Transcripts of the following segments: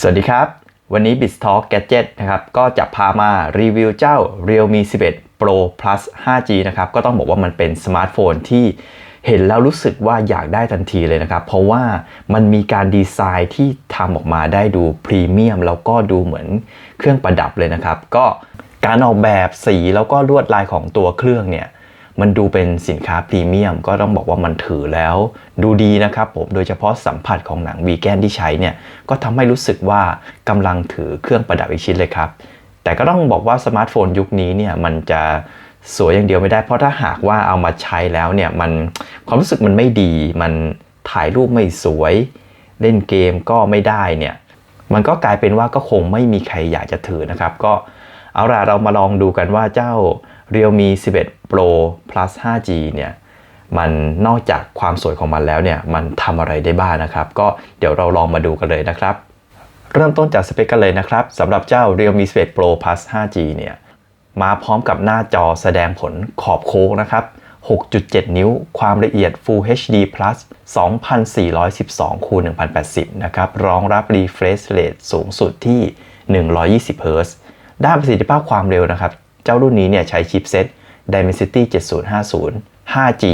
สวัสดีครับ วันนี้ b i z Talk Gadget นะครับก็จะพามารีวิวเจ้า Realme 11 Pro Plus 5G นะครับก็ต้องบอกว่ามันเป็นสมาร์ทโฟนที่เห็นแล้วรู้สึกว่าอยากได้ทันทีเลยนะครับ เพราะว่ามันมีการดีไซน์ที่ทำออกมาได้ดูพรีเมียมแล้วก็ดูเหมือนเครื่องประดับเลยนะครับ ก็การออกแบบสีแล้วก็ลวดลายของตัวเครื่องเนี่ย มันดูเป็นสินค้าพรีเมียม ก็ต้องบอกว่ามันถือแล้ว ดูดีนะครับผมโดยเฉพาะสัมผัสของหนังวีแกนที่ใช้เนี่ยก็ทำให้รู้สึกว่ากำลังถือเครื่องประดับอีกชิ้นเลยครับ แต่ก็ต้องบอกว่าสมาร์ทโฟนยุคนี้เนี่ยมันจะสวยอย่างเดียวไม่ได้เพราะถ้าหากว่าเอามาใช้แล้วเนี่ยมันความรู้สึกมันไม่ดี มันถ่ายรูปไม่สวย เล่นเกมก็ไม่ได้เนี่ยมันก็กลายเป็นว่าก็คงไม่มีใครอยากจะถือนะครับ ก็เอาล่ะเรามาลองดูกันว่าเจ้า Realme 11 Pro Plus 5G เนี่ยมันนอกจากความสวยของมันแล้วเนี่ยมันทำอะไรได้บ้างนะครับ ก็เดี๋ยวเราลองมาดูกันเลยนะครับ เริ่มต้นจากสเปคกันเลยนะครับสำหรับเจ้า Realme 11 Pro Plus 5G เนี่ยมาพร้อมกับหน้าจอแสดงผลขอบโค้งนะครับ 6.7 นิ้ว ความละเอียด Full HD Plus 2412คูณ1080 นะครับ รองรับ refresh rate สูงสุดที่ 120 Hz ด้านประสิทธิภาพความเร็วนะครับ เจ้ารุ่นนี้เนี่ยใช้ชิปเซ็ต Dimensity 7050 5G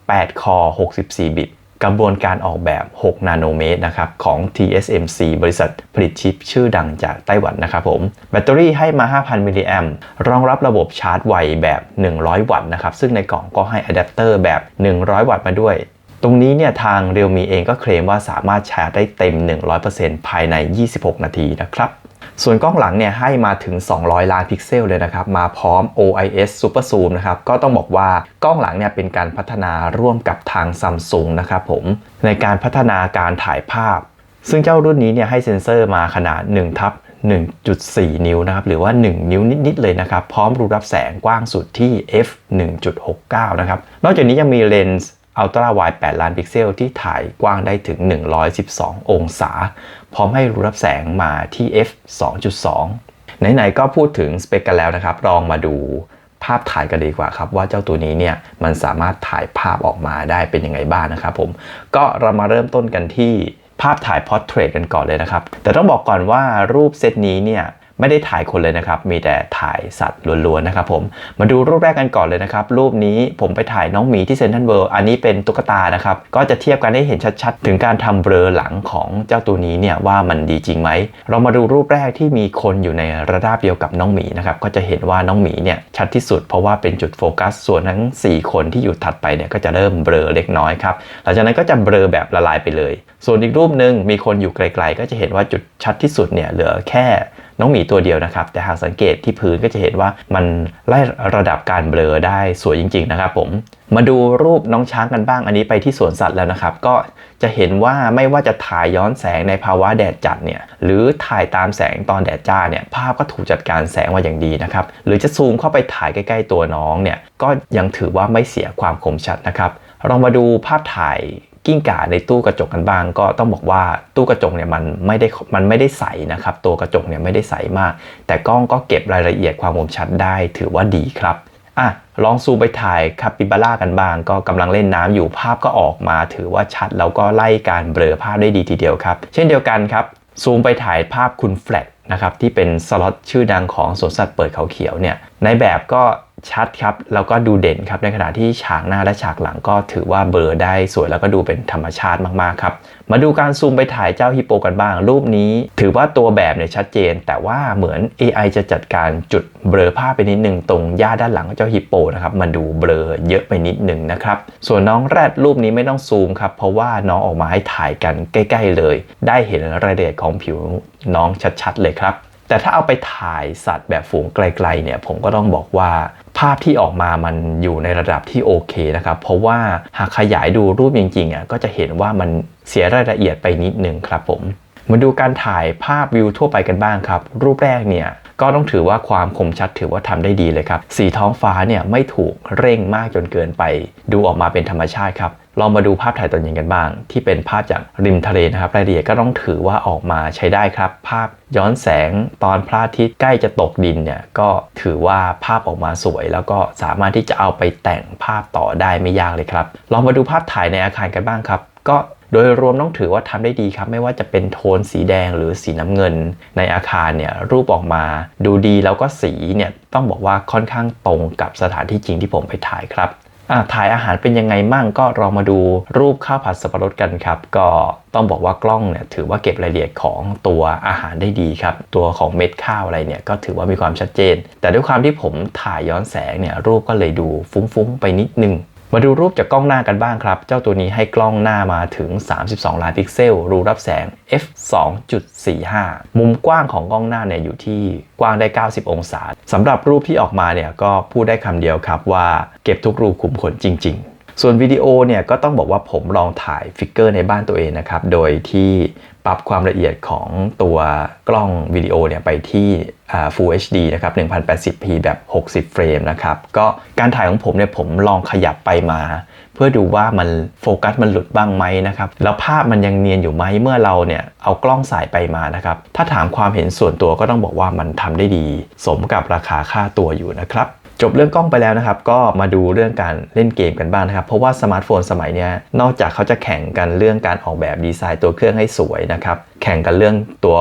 8คอ64 บิต กระบวนการออกแบบ 6 นาโนเมตรนะครับของ TSMC บริษัทผลิตชิปชื่อดังจากไต้หวันนะครับผม แบตเตอรี่ให้มา 5,000 มิลลิแอมรองรับระบบชาร์จไวแบบ 100 วัตต์นะครับ ซึ่งในกล่องก็ให้อะแดปเตอร์แบบ 100 วัตต์มาด้วย ตรงนี้เนี่ยทาง Realme เองก็เคลมว่าสามารถชาร์จได้เต็ม 100%ภายใน 26 นาทีนะครับ ส่วนกล้องหลังเนี่ยให้มาถึง 200 ล้านพิกเซลเลยนะครับ มาพร้อม OIS Super Zoom นะครับ ก็ต้องบอกว่ากล้องหลังเนี่ยเป็นการพัฒนาร่วมกับทาง Samsung นะครับผม ในการพัฒนาการถ่ายภาพ ซึ่งเจ้ารุ่นนี้เนี่ยให้เซ็นเซอร์มาขนาด1ทับ1.4 นิ้วนะครับ หรือว่า 1 นิ้วนิด ๆ เลยนะครับ พร้อมรูรับแสงกว้างสุดที่ f 1.69 นะครับ นอกจากนี้ยังมีเลนส์ อัลตร้าไวด์8ล้านพิกเซลที่ถ่ายกว้างได้ถึง 112 องศา พร้อมให้รูรับแสงมาที่ f 2.2 ไหนๆก็พูดถึงสเปคกันแล้วนะครับ ลองมาดูภาพถ่ายกันดีกว่าครับ ว่าเจ้าตัวนี้เนี่ยมันสามารถถ่ายภาพออกมาได้เป็นยังไงบ้างนะครับผม ก็เรามาเริ่มต้นกันที่ภาพถ่ายพอร์เทรตกันก่อนเลยนะครับ แต่ต้องบอกก่อนว่ารูปเซตนี้เนี่ย ไม่ได้ถ่ายคนเลยนะครับ มีแต่ถ่ายสัตว์ล้วนๆนะครับผม มาดูรูปแรกกันก่อนเลยนะครับ รูปนี้ผมไปถ่ายน้องหมีที่เซนทรัลเวิลด์อันนี้เป็นตุ๊กตานะครับ ก็จะเทียบกันให้เห็นชัดๆ ถึงการทำเบลอหลังของเจ้าตัวนี้เนี่ยว่ามันดีจริงไหม เรามาดูรูปแรกที่มีคนอยู่ในระดับเดียวกับน้องหมีนะครับ ก็จะเห็นว่าน้องหมีเนี่ยชัดที่สุด เพราะว่าเป็นจุดโฟกัส ส่วนทั้ง 4 คนที่อยู่ถัดไปเนี่ยก็จะเริ่มเบลอเล็กน้อยครับ หลังจากนั้นก็จะเบลอแบบละลายไปเลย ส่วนอีกรูปหนึ่งมีคนอยู่ไกล ๆ ก็จะเห็นว่าจุดชัดที่สุดเนี่ยเหลือแค่ น้องหมีตัวเดียวนะครับ แต่หากสังเกตที่พื้นก็จะเห็นว่ามันไล่ระดับการเบลอได้สวยจริง ๆ นะครับผมมาดูรูปน้องช้างกันบ้างอันนี้ไปที่สวนสัตว์แล้วนะครับ ก็จะเห็นว่าไม่ว่าจะถ่ายย้อนแสงในภาวะแดดจัดเนี่ยหรือถ่ายตามแสงตอนแดดจ้าเนี่ยภาพก็ถูกจัดการแสงมาอย่างดีนะครับหรือจะซูมเข้าไปถ่ายใกล้ ๆ ตัวน้องเนี่ยก็ยังถือว่าไม่เสียความคมชัดนะครับเรามาดูภาพถ่าย กิ้งก่าในตู้กระจกกันบ้าง ก็ต้องบอกว่าตู้กระจกเนี่ยมันไม่ได้มันไม่ได้ใสนะครับ ตัวกระจกเนี่ยไม่ได้ใสมาก แต่กล้องก็เก็บรายละเอียดความคมชัดได้ ถือว่าดีครับอะลองซูมไปถ่ายคาปิบาร่ากันบ้าง ก็กำลังเล่นน้ำอยู่ภาพก็ออกมา ถือว่าชัดแล้วก็ไล่การเบลอภาพได้ดีทีเดียวครับ เช่นเดียวกันครับซูมไปถ่ายภาพคุณแฟลตนะครับที่เป็นสล็อตชื่อดังของสวนสัตว์เปิดเขาเขียวเนี่ยในแบบก็ ชัดครับแล้วก็ดูเด่นครับในขณะที่ฉากหน้าและฉากหลังก็ถือว่าเบลอได้สวยแล้วก็ดูเป็นธรรมชาติมากๆครับมาดูการซูมไปถ่ายเจ้าฮิปโปกันบ้าง รูปนี้ ถือว่าตัวแบบเนี่ยชัดเจน แต่ว่าเหมือน AI จะจัดการจุดเบลอภาพไปนิดนึงตรงหญ้าด้านหลังเจ้าฮิปโปนะครับมันดูเบลอเยอะไปนิดนึงนะครับส่วนน้องแรดรูปนี้ไม่ต้องซูมครับเพราะว่าน้องออกมาให้ถ่ายกันใกล้ ๆ เลย ได้เห็นรายละเอียดของผิวน้องชัดๆเลยครับ แต่ถ้าเอาไปถ่ายสัตว์แบบฝูงไกลๆเนี่ยผมก็ต้องบอกว่าภาพที่ออกมามันอยู่ในระดับที่โอเคนะครับ เพราะว่าหากขยายดูรูปจริงๆอะก็จะเห็นว่ามันเสียรายละเอียดไปนิดนึงครับผมมาดูการถ่ายภาพวิวทั่วไปกันบ้างครับ รูปแรกเนี่ยก็ต้องถือว่าความคมชัดถือว่าทำได้ดีเลยครับ สีท้องฟ้าเนี่ยไม่ถูกเร่งมากจนเกินไป ดูออกมาเป็นธรรมชาติครับ ลองมาดูภาพถ่ายตอนเย็นกันบ้าง ที่เป็นภาพจากริมทะเลนะครับรายละเอียดก็ต้องถือว่าออกมาใช้ได้ครับ ภาพย้อนแสงตอนพระอาทิตย์ใกล้จะตกดินเนี่ยก็ถือว่าภาพออกมาสวย แล้วก็สามารถที่จะเอาไปแต่งภาพต่อได้ไม่ยากเลยครับลองมาดูภาพถ่ายในอาคารกันบ้างครับ ก็โดยรวมต้องถือว่าทำได้ดีครับ ไม่ว่าจะเป็นโทนสีแดงหรือสีน้ำเงิน ในอาคารเนี่ยรูปออกมาดูดีแล้วก็สีเนี่ยต้องบอกว่าค่อนข้างตรงกับสถานที่จริงที่ผมไปถ่ายครับ ถ่ายอาหารเป็นยังไงมั่งก็เรามาดูรูปข้าวผัดสับปะรดกันครับ ก็ต้องบอกว่ากล้องเนี่ยถือว่าเก็บรายละเอียดของตัวอาหารได้ดีครับ ตัวของเม็ดข้าวอะไรเนี่ยก็ถือว่ามีความชัดเจน แต่ด้วยความที่ผมถ่ายย้อนแสงเนี่ยรูปก็เลยดูฟุ้งๆไปนิดนึง มาดูรูปจากกล้องหน้ากันบ้างครับ เจ้าตัวนี้ให้กล้องหน้ามาถึง 32 ล้านพิกเซล รูรับแสง f 2.45 มุมกว้างของกล้องหน้าเนี่ยอยู่ที่กว้างได้ 90 องศาสำหรับรูปที่ออกมาเนี่ยก็พูดได้คำเดียวครับว่าเก็บทุกรูขุมขนจริง ๆ ส่วนวิดีโอเนี่ยก็ต้องบอกว่าผมลองถ่ายฟิกเกอร์ในบ้านตัวเองนะครับ โดยที่ปรับความละเอียดของตัวกล้องวิดีโอเนี่ยไปที่ Full HD นะครับ 1080p แบบ 60 เฟรมนะครับ ก็การถ่ายของผมเนี่ยผมลองขยับไปมา เพื่อดูว่ามันโฟกัสมันหลุดบ้างไหมนะครับ แล้วภาพมันยังเนียนอยู่ไหมเมื่อเราเนี่ยเอากล้องสายไปมานะครับ ถ้าถามความเห็นส่วนตัวก็ต้องบอกว่ามันทำได้ดี สมกับราคาค่าตัวอยู่นะครับ จบเรื่องกล้องไปแล้วนะครับ ก็มาดูเรื่องการเล่นเกมกันบ้างนะครับ เพราะว่าสมาร์ทโฟนสมัยนี้นอกจากเขาจะแข่งกันเรื่องการออกแบบดีไซน์ตัวเครื่องให้สวยนะครับ แข่งกันเรื่องตัว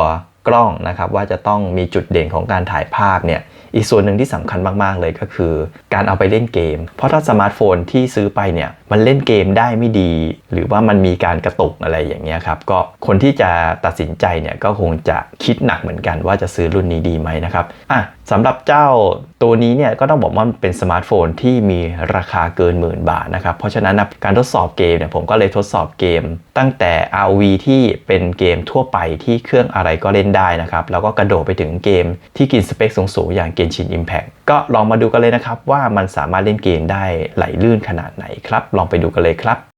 กล้องนะครับ ว่าจะต้องมีจุดเด่นของการถ่ายภาพเนี่ยอีกส่วนหนึ่งที่สำคัญมากๆเลยก็คือ การเอาไปเล่นเกม เพราะถ้าสมาร์ทโฟนที่ซื้อไปเนี่ยมันเล่นเกมได้ไม่ดี หรือว่ามันมีการกระตุกอะไรอย่างเงี้ยครับก็คนที่จะตัดสินใจเนี่ยก็คงจะคิดหนักเหมือนกันว่าจะซื้อรุ่นนี้ดีไหมนะครับอะสำหรับเจ้าตัวนี้เนี่ยก็ต้องบอกว่ามันเป็นสมาร์ทโฟนที่มีราคาเกินหมื่นบาทนะครับ เพราะฉะนั้นนะการทดสอบเกมเนี่ยผมก็เลยทดสอบเกม ตั้งแต่ RV ที่เป็นเกมทั่วไปที่เครื่องอะไรก็เล่นได้นะครับ แล้วก็กระโดดไปถึงเกมที่กินสเปคสูงๆอย่างเกนชิน Impact ก็ลองมาดูกันเลยนะครับว่ามันสามารถเล่นเกมได้ไหลลื่นขนาดไหนครับ ลองไปดูกันเลยครับ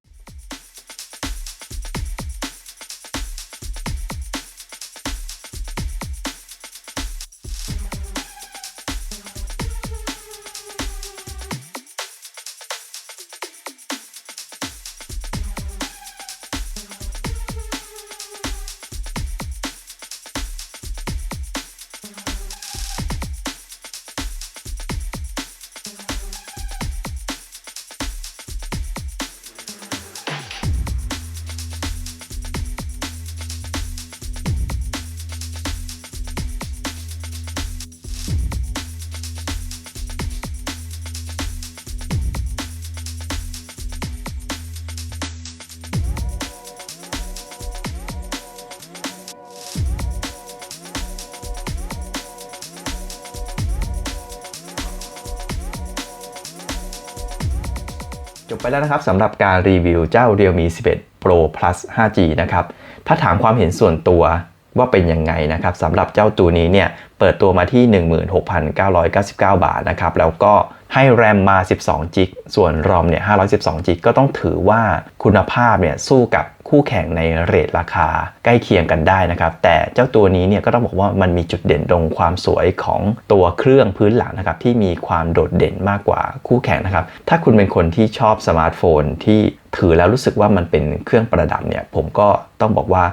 บไปแล้วนะครับสำหรับการรีวิวเจ้า Realme 11 Pro Plus 5G นะครับ ถ้าถามความเห็นส่วนตัว ว่าเป็นยังไงนะครับสำหรับเจ้าตัวนี้เนี่ยเปิดตัวมาที่ 16,999 บาทนะครับแล้วก็ให้แรมมา 12 จิก ส่วนรอมเนี่ย 512 จิก ก็ต้องถือว่าคุณภาพเนี่ยสู้กับคู่แข่งในเรทราคาใกล้เคียงกันได้นะครับ แต่เจ้าตัวนี้เนี่ยก็ต้องบอกว่ามันมีจุดเด่นตรงความสวยของตัวเครื่องพื้นหลังนะครับที่มีความโดดเด่นมากกว่าคู่แข่งนะครับ ถ้าคุณเป็นคนที่ชอบสมาร์ทโฟนที่ ถือแล้วรู้สึกว่ามันเป็นเครื่องประดับเนี่ยผมก็ต้องบอกว่า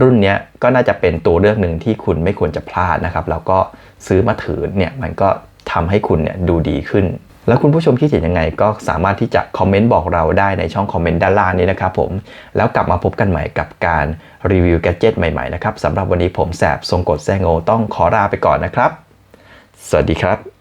รุ่นนี้ก็น่าจะเป็นตัวเลือกหนึ่งที่คุณไม่ควรจะพลาดนะครับแล้วก็ซื้อมาถือเนี่ยมันก็ทำให้คุณเนี่ยดูดีขึ้น แล้วคุณผู้ชมคิดเห็นยังไงก็สามารถที่จะคอมเมนต์บอกเราได้ในช่องคอมเมนต์ด้านล่างนี้นะครับผม แล้วกลับมาพบกันใหม่กับการรีวิวแกดเจิตใหม่ๆนะครับสำหรับวันนี้ผมแสบทรงกดแซงโงต้องขอลาไปก่อนนะครับ สวัสดีครับ